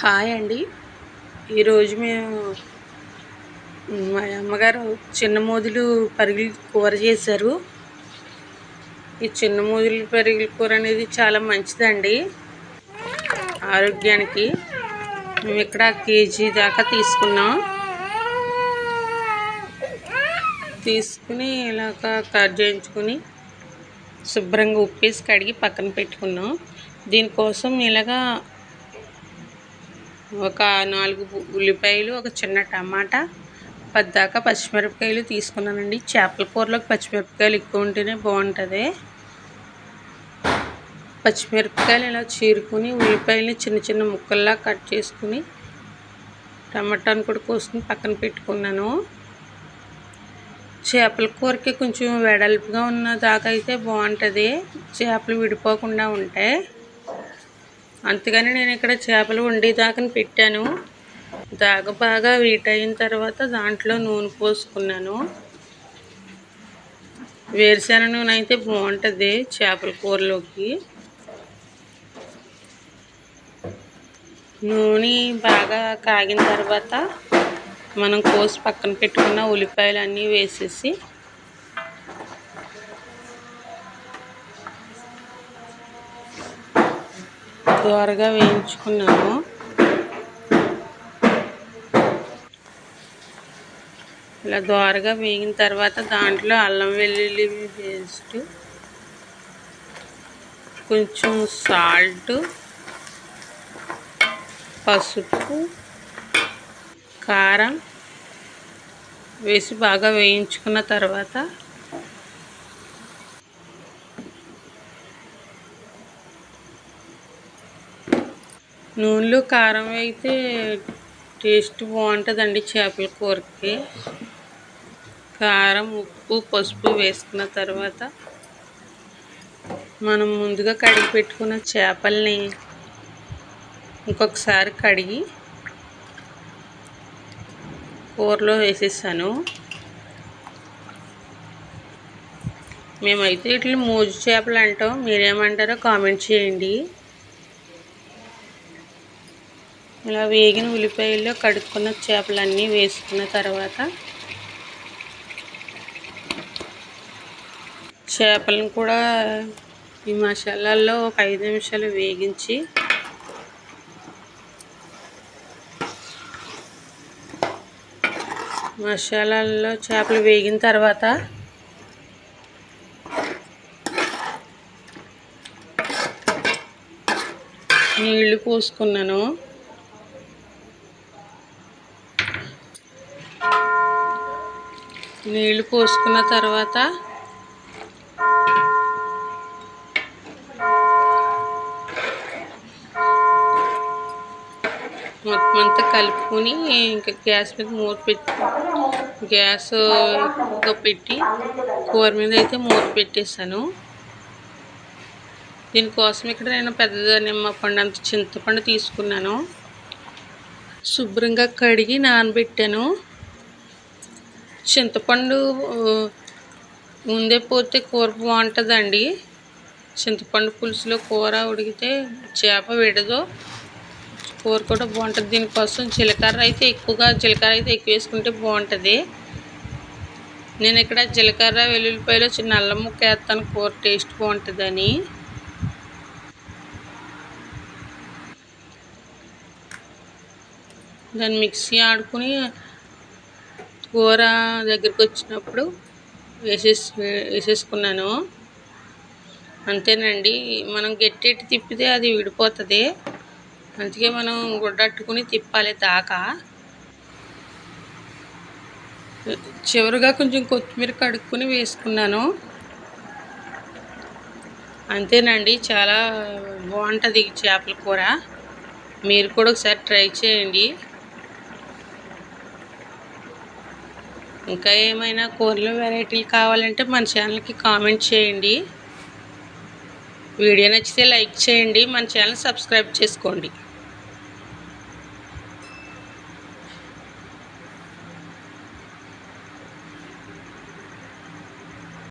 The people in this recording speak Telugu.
హాయ్ అండి. ఈరోజు మేము మా అమ్మగారు చిన్న మోదులు పరుగులు కూర చేశారు. ఈ చిన్న మోదులు పరుగుల కూర అనేది చాలా మంచిదండి. ఆరోగ్యానికి మేము ఇక్కడ కేజీ దాకా తీసుకున్నాం. తీసుకుని ఇలాగ కట్ చేయించుకుని శుభ్రంగా ఉప్పేసి కడిగి పక్కన పెట్టుకున్నాం. దీనికోసం ఇలాగా ఒక నాలుగు ఉల్లిపాయలు ఒక చిన్న టమాటా పద్దాకా పచ్చిమిరపకాయలు తీసుకున్నానండి. చేపల కూరలోకి పచ్చిమిరపకాయలు ఎక్కువ ఉంటేనే బాగుంటుంది. పచ్చిమిరపకాయలు ఇలా చీరుకుని ఉల్లిపాయలని చిన్న చిన్న ముక్కల్లా కట్ చేసుకుని టమాటాను కూడా కోసుకుని పక్కన పెట్టుకున్నాను. చేపల కూరకి కొంచెం వెడల్పుగా ఉన్న దాకా అయితే బాగుంటుంది. చేపలు విడిపోకుండా ఉంటాయి. అందుకని నేను ఇక్కడ చేపలు వండేదాకని పెట్టాను. దాగ బాగా వీట్ అయిన తర్వాత దాంట్లో నూనె పోసుకున్నాను. వేరుశెనగ నూనె అయితే బాగుంటుంది చేపల కూరలోకి. నూనె బాగా కాగిన తర్వాత మనం కోసి పక్కన పెట్టుకున్న ఉల్లిపాయలు అన్నీ వేసేసి దోరగా వేయించుకున్నాము. ఇలా దోరగా వేగిన తర్వాత దాంట్లో అల్లం వెల్లుల్లి పేస్ట్ కొంచెం సాల్ట్ పసుపు కారం వేసి బాగా వేయించుకున్న తర్వాత నూనెలో కారం అయితే టేస్ట్ బాగుంటుందండి చేపల కూరకి. కారం ఉప్పు పసుపు వేసుకున్న తర్వాత మనం ముందుగా కడిగి పెట్టుకున్న చేపల్ని ఇంకొకసారి కడిగి కూరలో వేసేసాను. మేమైతే ఇట్లా మోజు చేపలు అంటాం. మీరేమంటారో కామెంట్ చేయండి. ఇలా వేగిన ఉల్లిపాయల్లో కడుక్కున్న చేపలన్నీ వేసుకున్న తర్వాత చేపలను కూడా ఈ మసాలాల్లో ఒక ఐదు నిమిషాలు వేగించి మసాలాల్లో చేపలు వేగిన తర్వాత నీళ్ళు పోసుకున్నాను. నీళ్ళు పోసుకున్న తర్వాత మొత్తం అంతా కలుపుకొని ఇంకా గ్యాస్ మీద మూత పెట్టి గ్యాస్ ఎక్కువగా పెట్టి కూర మీద అయితే మూత పెట్టేశాను. దీనికోసం ఇక్కడ నేను పెద్ద నిమ్మపండు అంత చింతపండు తీసుకున్నాను. శుభ్రంగా కడిగి నానబెట్టాను. చింతపండు ముందే పోతే కూర బాగుంటుందండి. చింతపండు పులుసులో కూర ఉడికితే చేప విడదు. కూర కూడా బాగుంటుంది. దీనికోసం జీలకర్ర అయితే ఎక్కువగా జీలకర్ర అయితే ఎక్కువ వేసుకుంటే బాగుంటుంది. నేను ఇక్కడ జీలకర్ర వెల్లుల్లిపాయలు చిన్న అల్లం ముక్క వేస్తాను. కూర టేస్ట్ బాగుంటుందని. దాన్ని మిక్సీ ఆడుకుని కూర దగ్గరికి వచ్చినప్పుడు వేసేసి వేసేసుకున్నాను. అంతేనండి. మనం గట్టెట్టి తిప్పితే అది విడిపోతుంది. అందుకే మనం గుడ్డట్టుకుని తిప్పాలి దాకా. చివరిగా కొంచెం కొత్తిమీర కడుక్కుని వేసుకున్నాను. అంతేనండి. చాలా బాగుంటుంది చేపల కూర. మీరు కూడా ఒకసారి ట్రై చేయండి. ఇంకా ఏమైనా కూరలు వెరైటీలు కావాలంటే మన ఛానల్కి కామెంట్ చేయండి. వీడియో నచ్చితే లైక్ చేయండి. మన ఛానల్ సబ్స్క్రైబ్ చేసుకోండి.